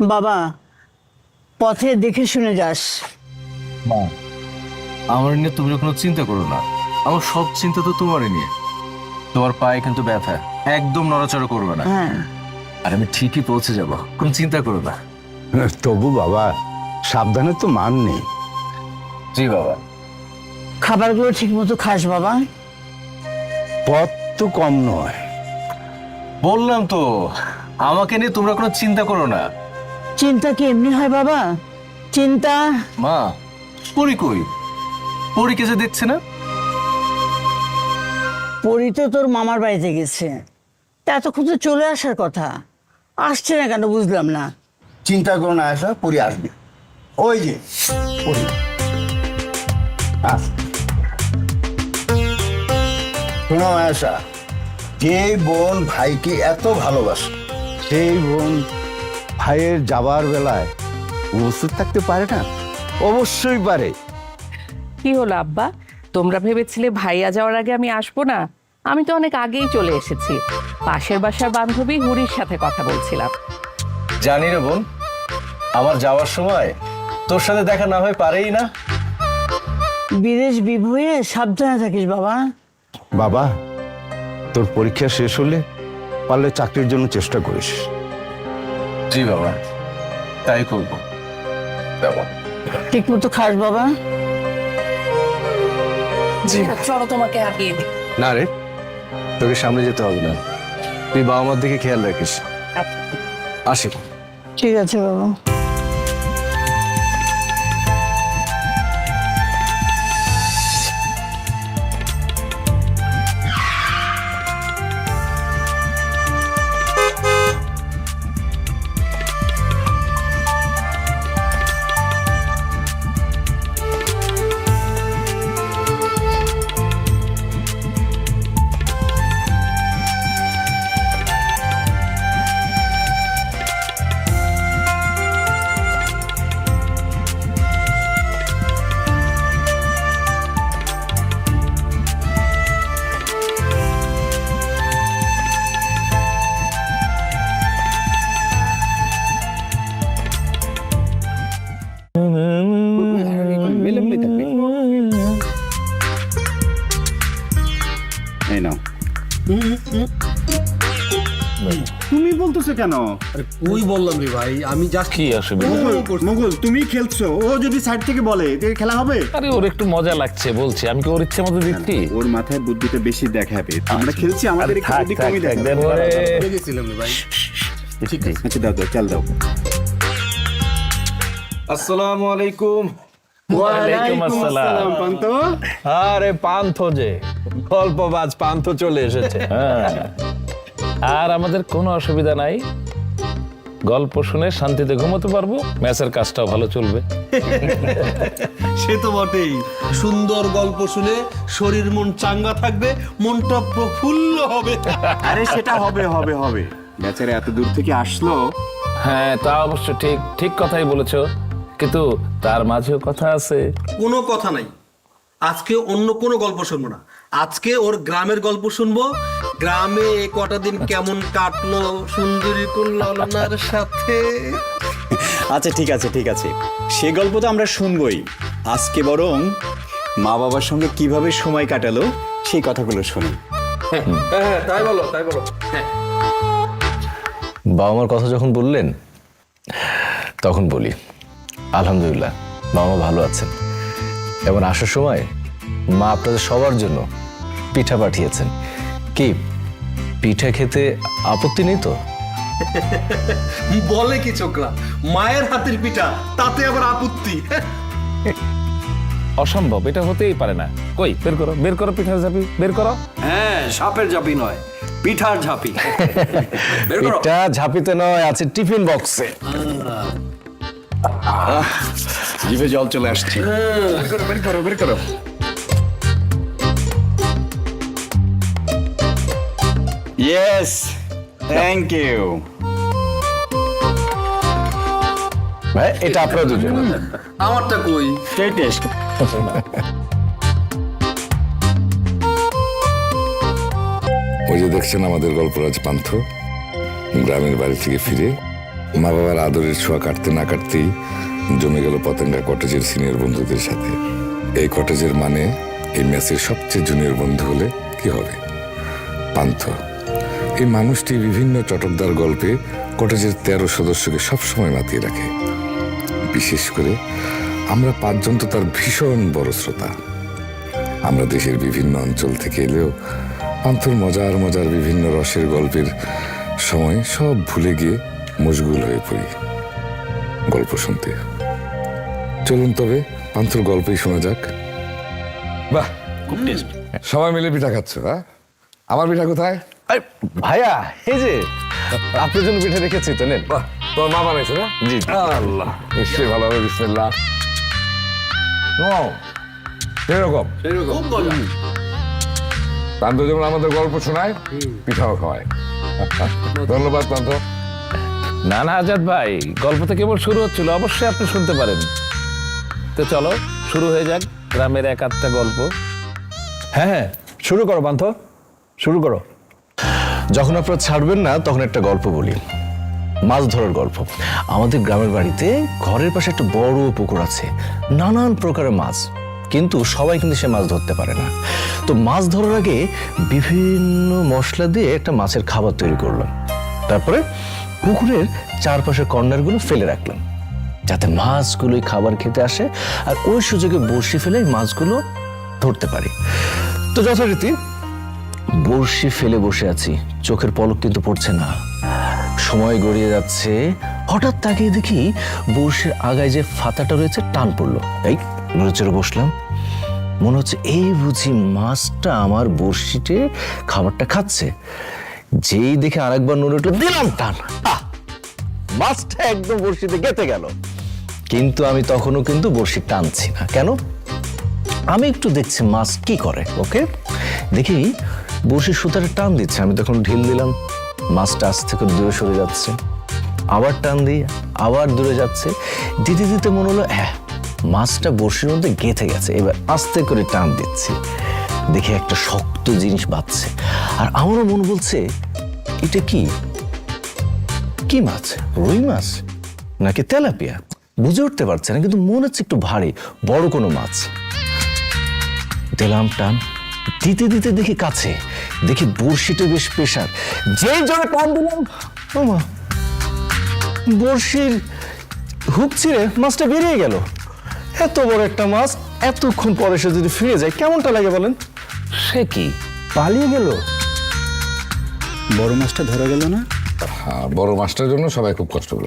বাবা পথে দেখে শুনে যাস। মা আমার নিয়ে তুমি কোনো চিন্তা করো না। আমার সব চিন্তা তো তোমারই নিয়ে। তোমার পায়ে কিন্তু ব্যথা একদম নড়াচড়া করবে না। হ্যাঁ। আর আমি ঠিকই পৌঁছে যাব কোনো চিন্তা করো না। তবু বাবা সাবধানে তো মান নেই। জি বাবা। খাবারগুলো ঠিক মতো খাস বাবা। পথ তো কম নয়। বললাম তো আমাকে নিয়ে তোমরা কোনো চিন্তা করো না। চিন্তা কি এমনি হয় বাবা? চিন্তা? মা পরি কই? পরীকে যে দেখছে না? পরি তো তোর মামার বাড়িতে গেছে। তা এতক্ষণ তো চলে আসার কথা। আসছে না কেন বুঝলাম না। চিন্তা করো না আসা পরি আসবে। ওই যে পরি। আস শোনো আয়সা যে বোন ভাইকে এত ভালোবাসে সেই বোন ভাইয়ের যাবার বেলায় উপস্থিত থাকতে পারে না? অবশ্যই পারে। কি হলো আব্বা? তোমরা ভেবেছিলে ভাইয়া যাওয়ার আগে আমি আসব না? আমি তো অনেক আগেই চলে এসেছি। পাশের বাসার বান্ধবী হুরির সাথে কথা বলছিলাম। জানি রে বোন আমার যাওয়ার সময় তোর সাথে দেখা না হয় পারেই না। বিদেশ বিভয়ে সাবধানে থাকিস বাবা। বাবা তোর পরীক্ষা শেষ হলে পারলে চাকরির জন্য চেষ্টা করিস। জি বাবা তাই করব। বাবা। ঠিক মতো খাস বাবা। জি। চলো তোমাকে আগিয়ে দিই। না রে তোকে সামনে যেতে হবে না। তুই বাবা মার দিকে খেয়াল রাখিস। আসি। ঠিক আছে বাবা। কেন? ওই বললাম রে ভাই আমি জাস্ট কি অসুবিধা? মুঘল মুঘল তুমি খেলছো। ও যদি সাইড থেকে বলে যে খেলা হবে? আরে ওর একটু মজা লাগছে বলছি। আমি কি ওর ইচ্ছে মতো দিচ্ছি? ওর মাথায় বুদ্ধিটা বেশি দেখাবে। আমরা খেলছি আমাদের একটু বুদ্ধি কমই দেখাবে। দেন ওরে। গেছিলাম রে ভাই। ঠিক আছে। আচ্ছা দাও দাও চাল দাও। আসসালামু আলাইকুম। ওয়ালাইকুম আসসালাম। পান্ত আরে পান্থ যে গল্পবাজ পান্থ চলে এসেছে। হ্যাঁ। আর আমাদের কোনো অসুবিধা নাই। গল্প শুনে শান্তিতে ঘুমোতে পারব ম্যাচের কাজটাও ভালো চলবে। সে তো বটেই। সুন্দর গল্প শুনে শরীর মন চাঙ্গা থাকবে মনটা প্রফুল্ল হবে। আরে সেটা হবে হবে হবে। বেচারা এত দূর থেকে আসলো। হ্যাঁ তা অবশ্য ঠিক ঠিক কথাই বলেছ। কিন্তু তার মাঝেও কথা আছে। কোনো কথা নাই। আজকে অন্য কোনো গল্প শুনব না। আজকে ওর গ্রামের গল্প শুনব গ্রামে কটা দিন কেমন কাটলো সুন্দরী কোন ললনার সাথে? আচ্ছা ঠিক আছে ঠিক আছে। সে গল্প তো আমরা শুনবই। আজকে বরং মা বাবার সঙ্গে কীভাবে সময় কাটালো সেই কথাগুলো শুনি হ্যাঁ হ্যাঁ তাই বলো তাই বলো। হ্যাঁ। বাবা মার কথা যখন বললেন তখন বলি আলহামদুলিল্লাহ বাবা মা ভালো আছেন। এবং আসার সময় মা আপনাদের সবার জন্য পিঠা পাঠিয়েছেন। কি পিঠা খেতে আপত্তি নেই তো? বলে কি ছোকরা মায়ের হাতের পিঠা তাতে আবার আপত্তি। অসম্ভব এটা হতেই পারে না। কই বের করো বের করো পিঠার ঝাপি বের করো। হ্যাঁ সাপের ঝাঁপি নয় পিঠার ঝাঁপি। পিঠা ঝাপিতে নয় আছে টিফিন বক্সে। জিভে জল চলে আসছে। বের করো বের করো। ইয়েস থ্যাংক ইউ ভাই এটা আপনারা দুজন। আমারটা কই? টেস্ট ওই যে দেখছেন আমাদের গল্পরাজ পান্থ গ্রামের বাড়ি থেকে ফিরে। মা বাবার আদরের ছোঁয়া কাটতে না কাটতেই জমে গেল পতেঙ্গা কটেজের সিনিয়র বন্ধুদের সাথে। এই কটেজের মানে এই ম্যাচের সবচেয়ে জুনিয়র বন্ধু হলে কি হবে? পান্থ। এই মানুষটি বিভিন্ন চটকদার গল্পে কটেজের তেরো সদস্যকে সবসময় মাতিয়ে রাখে। বিশেষ করে আমরা পাঁচজন তো তার ভীষণ বড় শ্রোতা। আমরা দেশের বিভিন্ন অঞ্চল থেকে এলেও পান্থর মজার মজার বিভিন্ন রসের গল্পের সময় সব ভুলে গিয়ে মশগুল হয়ে পড়ি। গল্প শুনতে। চলুন তবে পান্থর গল্পই শোনা যাক। বাহ সবাই মিলে পিঠা খাচ্ছ হ্যাঁ? আমার পিঠা কোথায়? আরে, ভাইয়া এই যে আপনার জন্য পিঠা রেখেছি তো নেন। বাহ তোমার মা বানাইছে না? জি আল্লাহ। নিশ্চয়ই ভালো হবে বিসমিল্লাহ। ও খুব মজা। যেমন আমাদের গল্প শোনায় পিঠাও খাওয়ায়। ধন্যবাদ পান্থ না না আজাদ ভাই গল্প তো কেবল শুরু হচ্ছিল অবশ্যই আপনি শুনতে পারেন। তো চলো শুরু হয়ে যাক গ্রামের এক আধটা গল্প। হ্যাঁ হ্যাঁ শুরু করো পান্থ শুরু করো। যখন আপনারা ছাড়বেন না, তখন একটা গল্প বলি। মাছ ধরার গল্প। আমাদের গ্রামের বাড়িতে ঘরের পাশে একটা বড় পুকুর আছে। নানান প্রকারের মাছ। কিন্তু সবাই কিন্তু সে মাছ ধরতে পারে না। তো মাছ ধরার আগে বিভিন্ন মশলা দিয়ে একটা মাছের খাবার তৈরি করলাম। তারপরে পুকুরের চারপাশের কর্নারগুলো ফেলে রাখলাম। যাতে মাছগুলোই খাবার খেতে আসে আর ওই সুযোগে বড়শি ফেলে মাছগুলো ধরতে পারি। তো যথারীতি বড়শি ফেলে বসে আছি। চোখের পলক কিন্তু পড়ছে না। সময় গড়িয়ে যাচ্ছে। হঠাৎ তাকিয়ে দেখি বড়শির আগায় যে ফাতাটা রয়েছে, টান পড়ল। এই চড়ে বসলাম। মনে হচ্ছে, এই বুঝি মাছটা আমার বড়শিতে খাবারটা খাচ্ছে। যেই দেখে আরেকবার নড়ে উঠল, দিলাম টান। মাছটা একদম বড়শিতে গেতে গেল। কিন্তু আমি তখনও কিন্তু বড়শি টানছি না। কেন? আমি একটু দেখছি মাছ কি করে, ওকে? দেখি বসে সুতারে টান দিচ্ছে। আমি তখন ঢিল দিলাম, মাছটা আস্তে করে দূরে সরে যাচ্ছে। আবার টান দিই আবার দূরে যাচ্ছে। দিতে দিতে মনে হলো হ্যাঁ মাছটা বড়শির মধ্যে গেঁথে গেছে। এবার আস্তে করে টান দিচ্ছি। দেখে একটা শক্ত জিনিস বাঁধছে। আর আমারও মন বলছে, এটা কি? কি মাছ? রুই মাছ? নাকি তেলাপিয়া? বুঝে উঠতে পারছে না, কিন্তু মনে হচ্ছে একটু ভারী, বড় কোনো মাছ। দিলাম টান দিতে দিতে দেখি কাছে। দেখি বড়শিটা বেশ পেশার যে জোরে টান দিলাম ও বড়শির হুক ছিঁড়ে মাছটা বেরিয়ে গেল। এত বড় একটা মাছ এতক্ষণ পরে সে যদি ফিরে যায় কেমনটা লাগে বলেন? সে কি? পালিয়ে গেল। বড় মাছটা ধরা গেল না? হ্যাঁ বড় মাছটার জন্য সবাই খুব কষ্ট পেল